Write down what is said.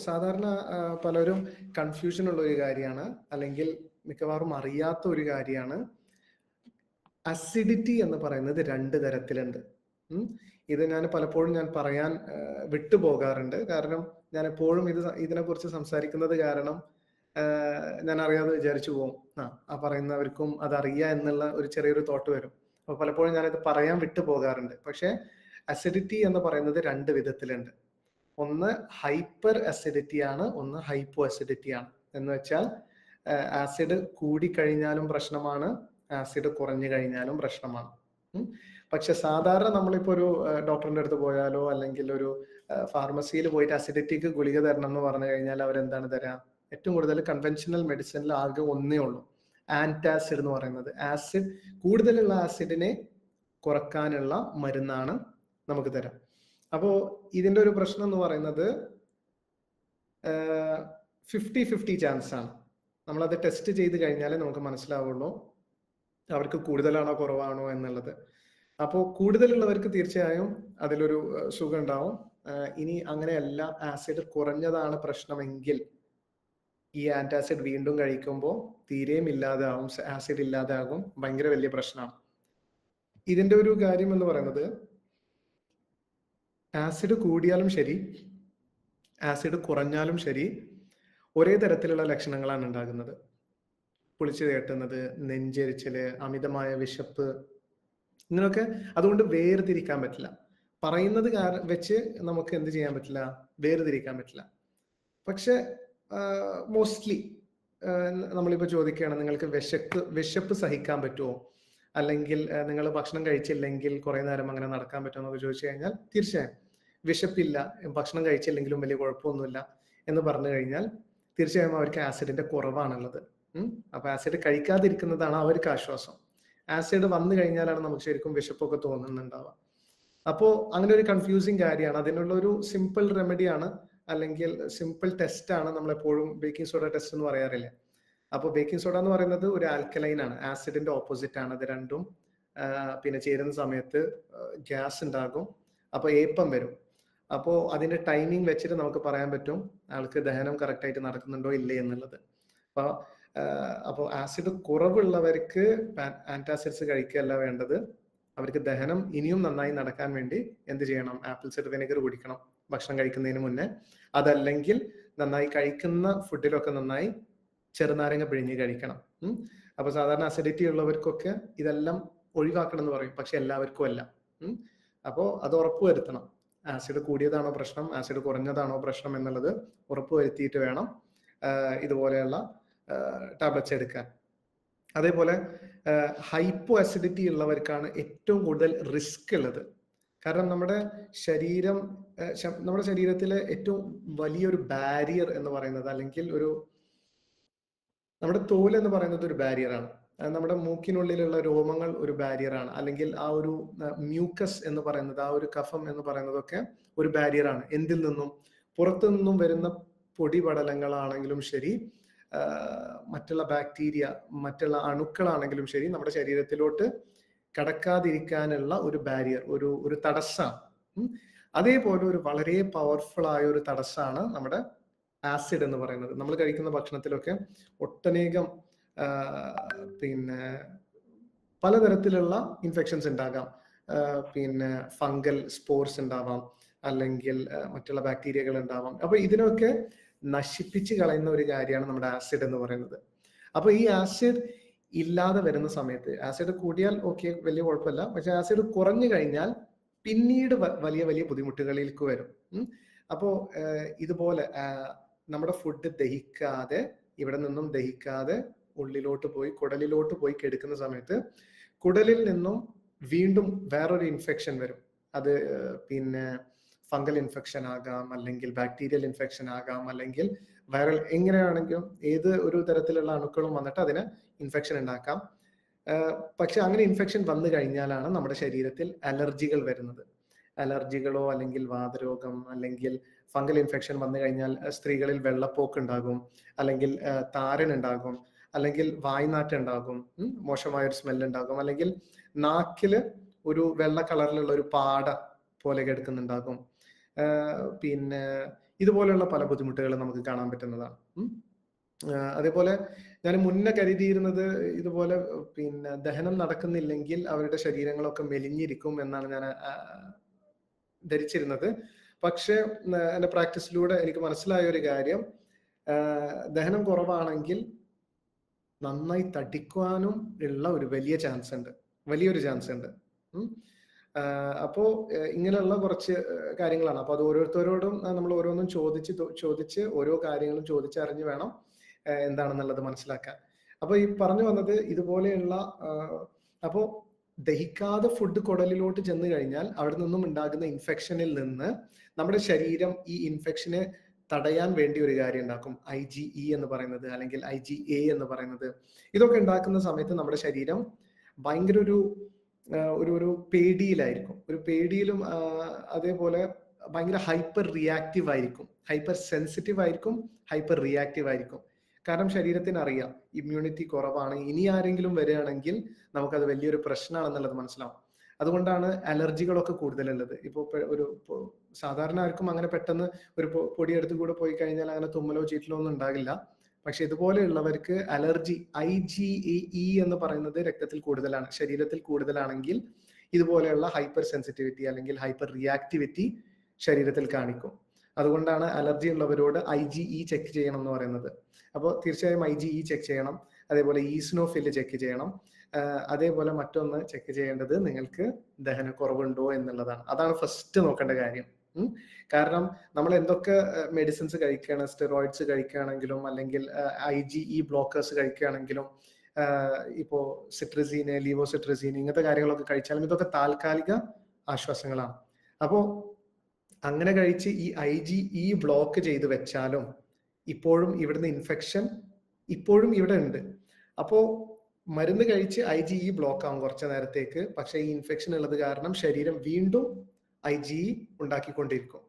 സാധാരണ പലരും കൺഫ്യൂഷൻ ഉള്ള ഒരു കാര്യമാണ്. അല്ലെങ്കിൽ മിക്കവാറും അറിയാത്ത ഒരു കാര്യമാണ്. അസിഡിറ്റി എന്ന് പറയുന്നത് രണ്ട് തരത്തിലുണ്ട്. ഇത് ഞാൻ പലപ്പോഴും ഞാൻ പറയാൻ വിട്ടുപോകാറുണ്ട് കാരണം ഞാൻ എപ്പോഴും ഇത് ഇതിനെക്കുറിച്ച് സംസാരിക്കുന്നത് കാരണം ഞാൻ അറിയാതെ വിചാരിച്ചു പോകും. ആ ആ പറയുന്നവർക്കും അത് അറിയാം എന്നുള്ള ഒരു ചെറിയൊരു തോട്ട് വരും. അപ്പോൾ പലപ്പോഴും ഞാനിത് പറയാൻ വിട്ടു പോകാറുണ്ട്. പക്ഷേ അസിഡിറ്റി എന്ന് പറയുന്നത് രണ്ട് വിധത്തിലുണ്ട്. ഒന്ന് ഹൈപ്പർ അസിഡിറ്റി ആണ് ഒന്ന് ഹൈപ്പോ അസിഡിറ്റി ആണ്. എന്ന് വെച്ചാൽ ആസിഡ് കൂടിക്കഴിഞ്ഞാലും പ്രശ്നമാണ് ആസിഡ് കുറഞ്ഞു കഴിഞ്ഞാലും പ്രശ്നമാണ്. പക്ഷെ സാധാരണ നമ്മളിപ്പോ ഒരു ഡോക്ടറിന്റെ അടുത്ത് പോയാലോ അല്ലെങ്കിൽ ഒരു ഫാർമസിയിൽ പോയിട്ട് അസിഡിറ്റിക്ക് ഗുളിക തരണം എന്ന് പറഞ്ഞു കഴിഞ്ഞാൽ അവരെന്താണ് തരാ? ഏറ്റവും കൂടുതൽ കൺവെൻഷണൽ മെഡിസിനിൽ ആകെ ഒന്നേ ഉള്ളൂ. ആന്റാസിഡ് എന്ന് പറയുന്നത്. ആസിഡ് കൂടുതലുള്ള ആസിഡിനെ കുറക്കാനുള്ള മരുന്നാണ് നമുക്ക് തരാം. അപ്പോ ഇതിന്റെ ഒരു പ്രശ്നം എന്ന് പറയുന്നത് ഫിഫ്റ്റി ഫിഫ്റ്റി ചാൻസ് ആണ്. നമ്മളത് ടെസ്റ്റ് ചെയ്ത് കഴിഞ്ഞാലേ നമുക്ക് മനസ്സിലാവുള്ളൂ അവർക്ക് കൂടുതലാണോ കുറവാണോ എന്നുള്ളത്. അപ്പോൾ കൂടുതലുള്ളവർക്ക് തീർച്ചയായും അതിലൊരു സുഖം ഉണ്ടാവും ഇനി അങ്ങനെയല്ല ആസിഡ് കുറഞ്ഞതാണ് പ്രശ്നമെങ്കിൽ ഈ ആന്റാസിഡ് വീണ്ടും കഴിക്കുമ്പോൾ തീരെയും ഇല്ലാതാവും ആസിഡ് ഇല്ലാതാകും ഭയങ്കര വലിയ പ്രശ്നമാണ്. ഇതിന്റെ ഒരു കാര്യം എന്ന് പറയുന്നത് ആസിഡ് കൂടിയാലും ശരി ആസിഡ് കുറഞ്ഞാലും ശരി ഒരേ തരത്തിലുള്ള ലക്ഷണങ്ങളാണ് ഉണ്ടാകുന്നത്. പുളിച്ചു തേട്ടുന്നത് നെഞ്ചരിച്ചൽ അമിതമായ വിശപ്പ് ഇങ്ങനെയൊക്കെ അതുകൊണ്ട് വേർതിരിക്കാൻ പറ്റില്ല. പറയുന്നത് വെച്ച് നമുക്ക് എന്ത് ചെയ്യാൻ പറ്റില്ല? വേർതിരിക്കാൻ പറ്റില്ല. പക്ഷെ മോസ്റ്റ്ലി നമ്മളിപ്പോൾ ചോദിക്കുകയാണ് നിങ്ങൾക്ക് വിശക്ക് വിശപ്പ് സഹിക്കാൻ പറ്റുമോ? അല്ലെങ്കിൽ നിങ്ങൾ ഭക്ഷണം കഴിച്ചില്ലെങ്കിൽ കുറെ നേരം അങ്ങനെ നടക്കാൻ പറ്റുമെന്നൊക്കെ ചോദിച്ചു കഴിഞ്ഞാൽ തീർച്ചയായും വിശപ്പില്ല ഭക്ഷണം കഴിച്ചില്ലെങ്കിലും വലിയ കുഴപ്പമൊന്നുമില്ല എന്ന് പറഞ്ഞു കഴിഞ്ഞാൽ തീർച്ചയായും അവർക്ക് ആസിഡിന്റെ കുറവാണുള്ളത്. അപ്പൊ ആസിഡ് കഴിക്കാതിരിക്കുന്നതാണ് അവർക്ക് ആശ്വാസം. ആസിഡ് വന്നു കഴിഞ്ഞാലാണ് നമുക്ക് ശരിക്കും വിശപ്പൊക്കെ തോന്നുന്നുണ്ടാവുക. അപ്പോ അങ്ങനെ ഒരു കൺഫ്യൂസിങ് കാര്യമാണ്. അതിനുള്ള ഒരു സിമ്പിൾ റെമഡിയാണ് അല്ലെങ്കിൽ സിമ്പിൾ ടെസ്റ്റ് ആണ് നമ്മളെപ്പോഴും ബേക്കിംഗ് സോഡ ടെസ്റ്റ് എന്ന് പറയാറില്ല? അപ്പോൾ ബേക്കിംഗ് സോഡ എന്ന് പറയുന്നത് ഒരു ആൽക്കലൈൻ ആണ്. ആസിഡിന്റെ ഓപ്പോസിറ്റ് ആണ് അത് രണ്ടും. പിന്നെ ചേരുന്ന സമയത്ത് ഗ്യാസ് ഉണ്ടാകും. അപ്പൊ ഏപ്പം വരും. അപ്പോൾ അതിന്റെ ടൈമിംഗ് വെച്ചിട്ട് നമുക്ക് പറയാൻ പറ്റും ആൾക്ക് ദഹനം കറക്റ്റ് ആയിട്ട് നടക്കുന്നുണ്ടോ ഇല്ലേ എന്നുള്ളത്. അപ്പോൾ അപ്പോൾ ആസിഡ് കുറവുള്ളവർക്ക് ആന്റാസിഡ്സ് കഴിക്കുകയല്ല വേണ്ടത്. അവർക്ക് ദഹനം ഇനിയും നന്നായി നടക്കാൻ വേണ്ടി എന്ത് ചെയ്യണം? ആപ്പിൾ സിഡർ വിനെഗർ കുടിക്കണം. ഭക്ഷണം കഴിക്കുന്നതിന് മുന്നേ. അതല്ലെങ്കിൽ നന്നായി കഴിക്കുന്ന ഫുഡിലൊക്കെ നന്നായി ചെറുനാരങ്ങ പിഴിഞ്ഞ് കഴിക്കണം. അപ്പൊ സാധാരണ അസിഡിറ്റി ഉള്ളവർക്കൊക്കെ ഇതെല്ലാം ഒഴിവാക്കണം എന്ന് പറയും. പക്ഷെ എല്ലാവർക്കും അല്ല. ഉം. അപ്പോ അത് ഉറപ്പുവരുത്തണം ആസിഡ് കൂടിയതാണോ പ്രശ്നം? ആസിഡ് കുറഞ്ഞതാണോ പ്രശ്നം എന്നുള്ളത് ഉറപ്പുവരുത്തിയിട്ട് വേണം ഇതുപോലെയുള്ള ടാബ്ലറ്റ്സ് എടുക്കാൻ. അതേപോലെ ഹൈപ്പോ അസിഡിറ്റി ഉള്ളവർക്കാണ് ഏറ്റവും കൂടുതൽ റിസ്ക് ഉള്ളത്. കാരണം നമ്മുടെ ശരീരം നമ്മുടെ ശരീരത്തിലെ ഏറ്റവും വലിയൊരു ബാരിയർ എന്ന് പറയുന്നത് അല്ലെങ്കിൽ ഒരു നമ്മുടെ തോൽ എന്ന് പറയുന്നത് ഒരു ബാരിയറാണ് നമ്മുടെ മൂക്കിനുള്ളിലുള്ള രോമങ്ങൾ ഒരു ബാരിയറാണ് അല്ലെങ്കിൽ ആ ഒരു മ്യൂക്കസ് എന്ന് പറയുന്നത് ആ ഒരു കഫം എന്ന് പറയുന്നതൊക്കെ ഒരു ബാരിയറാണ് എന്തിൽ നിന്നും? പുറത്തു നിന്നും വരുന്ന പൊടിപടലങ്ങളാണെങ്കിലും ശരി മറ്റുള്ള ബാക്ടീരിയ മറ്റുള്ള അണുക്കളാണെങ്കിലും ശരി നമ്മുടെ ശരീരത്തിലോട്ട് കടക്കാതിരിക്കാനുള്ള ഒരു ബാരിയർ ഒരു ഒരു തടസ്സമാണ് അതേപോലെ ഒരു വളരെ പവർഫുൾ ആയ ഒരു തടസ്സമാണ് നമ്മുടെ ആസിഡ് എന്ന് പറയുന്നത്. നമ്മൾ കഴിക്കുന്ന ഭക്ഷണത്തിലൊക്കെ ഒട്ടനേകം പിന്നെ പലതരത്തിലുള്ള ഇൻഫെക്ഷൻസ് ഉണ്ടാകാം. പിന്നെ ഫംഗൽ സ്പോർസ് ഉണ്ടാവാം അല്ലെങ്കിൽ മറ്റുള്ള ബാക്ടീരിയകൾ ഉണ്ടാവാം. അപ്പൊ ഇതിനൊക്കെ നശിപ്പിച്ച് കളയുന്ന ഒരു കാര്യമാണ് നമ്മുടെ ആസിഡ് എന്ന് പറയുന്നത്. അപ്പൊ ഈ ആസിഡ് ഇല്ലാതെ വരുന്ന സമയത്ത് ആസിഡ് കൂടിയാൽ ഓക്കെ വലിയ കുഴപ്പമില്ല. പക്ഷെ ആസിഡ് കുറഞ്ഞു കഴിഞ്ഞാൽ പിന്നീട് വലിയ വലിയ ബുദ്ധിമുട്ടുകളിലേക്ക് വരും. അപ്പോൾ അപ്പോ ഇതുപോലെ നമ്മുടെ ഫുഡ് ദഹിക്കാതെ ഇവിടെ നിന്നും ദഹിക്കാതെ ഉള്ളിലോട്ട് പോയി കുടലിലോട്ട് പോയി കെടുക്കുന്ന സമയത്ത് കുടലിൽ നിന്നും വീണ്ടും വേറൊരു ഇൻഫെക്ഷൻ വരും. അത് പിന്നെ ഫംഗൽ ഇൻഫെക്ഷൻ ആകാം അല്ലെങ്കിൽ ബാക്ടീരിയൽ ഇൻഫെക്ഷൻ ആകാം അല്ലെങ്കിൽ വൈറൽ എങ്ങനെയാണെങ്കിലും ഏത് ഒരു തരത്തിലുള്ള അണുക്കളും വന്നിട്ട് അതിന് ഇൻഫെക്ഷൻ ഉണ്ടാക്കാം. പക്ഷെ അങ്ങനെ ഇൻഫെക്ഷൻ വന്നു കഴിഞ്ഞാലാണ് നമ്മുടെ ശരീരത്തിൽ അലർജികൾ വരുന്നത്. അലർജികളോ അല്ലെങ്കിൽ വാതരോഗം അല്ലെങ്കിൽ ഫംഗൽ ഇൻഫെക്ഷൻ വന്നു കഴിഞ്ഞാൽ സ്ത്രീകളിൽ വെള്ളപ്പോക്ക് ഉണ്ടാകും അല്ലെങ്കിൽ താരൻ ഉണ്ടാകും അല്ലെങ്കിൽ വായ്നാറ്റം ഉണ്ടാകും മോശമായ ഒരു സ്മെൽ ഉണ്ടാകും അല്ലെങ്കിൽ നാക്കിൽ ഒരു വെള്ള കളറിലുള്ള ഒരു പാട പോലെ കിടക്കുന്നുണ്ടാകും. പിന്നെ ഇതുപോലെയുള്ള പല ബുദ്ധിമുട്ടുകളും നമുക്ക് കാണാൻ പറ്റുന്നതാണ് അതേപോലെ ഞാൻ മുന്നേ കരുതിയിരുന്നത് ഇതുപോലെ പിന്നെ ദഹനം നടക്കുന്നില്ലെങ്കിൽ അവരുടെ ശരീരങ്ങളൊക്കെ മെലിഞ്ഞിരിക്കും എന്നാണ് ഞാൻ ധരിച്ചിരുന്നത്. പക്ഷെ എന്റെ പ്രാക്ടീസിലൂടെ എനിക്ക് മനസ്സിലായ ഒരു കാര്യം. ദഹനം കുറവാണെങ്കിൽ നന്നായി തടിക്കുവാനും ഉള്ള ഒരു വലിയ ചാൻസ് ഉണ്ട്. വലിയൊരു ചാൻസ് ഉണ്ട്. അപ്പോൾ അപ്പോ ഇങ്ങനെയുള്ള കുറച്ച് കാര്യങ്ങളാണ്. അപ്പൊ അത് ഓരോരുത്തരോടും നമ്മൾ ഓരോന്നും ചോദിച്ച് ചോദിച്ച് ഓരോ കാര്യങ്ങളും ചോദിച്ചറിഞ്ഞ് വേണം എന്താണെന്നുള്ളത് മനസ്സിലാക്കാൻ. അപ്പോൾ ഈ പറഞ്ഞു വന്നത് ഇതുപോലെയുള്ള അപ്പോൾ അപ്പോ ദഹിക്കാതെ ഫുഡ് കുടലിലോട്ട് ചെന്ന് കഴിഞ്ഞാൽ അവിടെ നിന്നും ഉണ്ടാകുന്ന ഇൻഫെക്ഷനിൽ നിന്ന് നമ്മുടെ ശരീരം ഈ ഇൻഫെക്ഷനെ തടയാൻ വേണ്ടി ഒരു കാര്യം ഉണ്ടാക്കും. ഐ ജി ഇ എന്ന് പറയുന്നത് അല്ലെങ്കിൽ ഐ ജി എ എന്ന് പറയുന്നത്. ഇതൊക്കെ ഉണ്ടാക്കുന്ന സമയത്ത് നമ്മുടെ ശരീരം ഭയങ്കര ഒരു ഒരു ഒരു പേടിയിലായിരിക്കും. ഒരു പേടിയിലും അതേപോലെ ഭയങ്കര ഹൈപ്പർ റിയാക്റ്റീവ് ആയിരിക്കും. ഹൈപ്പർ സെൻസിറ്റീവ് ആയിരിക്കും. ഹൈപ്പർ റിയാക്റ്റീവ് ആയിരിക്കും. കാരണം ശരീരത്തിന് അറിയാം ഇമ്മ്യൂണിറ്റി കുറവാണ്. ഇനി ആരെങ്കിലും വരികയാണെങ്കിൽ നമുക്കത് വലിയൊരു പ്രശ്നമാണെന്നുള്ളത് മനസ്സിലാവും. അതുകൊണ്ടാണ് അലർജികളൊക്കെ കൂടുതലുള്ളത്. ഇപ്പോൾ ഒരു സാധാരണ ആർക്കും അങ്ങനെ പെട്ടെന്ന് ഒരു പൊടിയെടുത്ത് കൂടെ പോയി കഴിഞ്ഞാൽ അങ്ങനെ തുമ്മലോ ചീറ്റലോ ഒന്നും ഉണ്ടാകില്ല. പക്ഷെ ഇതുപോലെയുള്ളവർക്ക് അലർജി ഐ ജി ഇ എന്ന് പറയുന്നത് രക്തത്തിൽ കൂടുതലാണ് ശരീരത്തിൽ കൂടുതലാണെങ്കിൽ ഇതുപോലെയുള്ള ഹൈപ്പർ സെൻസിറ്റിവിറ്റി അല്ലെങ്കിൽ ഹൈപ്പർ റിയാക്ടിവിറ്റി ശരീരത്തിൽ കാണിക്കും. അതുകൊണ്ടാണ് അലർജി ഉള്ളവരോട് ഐ ജി ഇ ചെക്ക് ചെയ്യണം എന്ന് പറയുന്നത്. അപ്പോൾ തീർച്ചയായും ഐ ജി ഇ ചെക്ക് ചെയ്യണം. അതേപോലെ ഈസ്നോഫിൽ ചെക്ക് ചെയ്യണം. അതേപോലെ മറ്റൊന്ന് ചെക്ക് ചെയ്യേണ്ടത് നിങ്ങൾക്ക് ദഹനക്കുറവുണ്ടോ എന്നുള്ളതാണ്. അതാണ് ഫസ്റ്റ് നോക്കേണ്ട കാര്യം. കാരണം നമ്മൾ എന്തൊക്കെ മെഡിസിൻസ് കഴിക്കുകയാണ് സ്റ്റെറോയിഡ്സ് കഴിക്കുകയാണെങ്കിലും അല്ലെങ്കിൽ ഐ ജി ഇ ബ്ലോക്കേഴ്സ് കഴിക്കുകയാണെങ്കിലും ഇപ്പോൾ സിട്രസീന് ലീവോ സിട്രസീന് ഇങ്ങനത്തെ കാര്യങ്ങളൊക്കെ കഴിച്ചാലും ഇതൊക്കെ താൽക്കാലിക ആശ്വാസങ്ങളാണ്. അപ്പോൾ അങ്ങനെ കഴിച്ച് ഈ ഐ ജി ഇ ബ്ലോക്ക് ചെയ്ത് വെച്ചാലും ഇപ്പോഴും ഇവിടുന്ന് ഇൻഫെക്ഷൻ ഇപ്പോഴും ഇവിടെ ഉണ്ട്. അപ്പോൾ മരുന്ന് കഴിച്ച് ഐ ജി ഇ ബ്ലോക്ക് ആവും കുറച്ച് നേരത്തേക്ക്. പക്ഷേ ഈ ഇൻഫെക്ഷൻ ഉള്ളത് കാരണം ശരീരം വീണ്ടും ഐ ജി ഇ ഉണ്ടാക്കിക്കൊണ്ടിരിക്കും.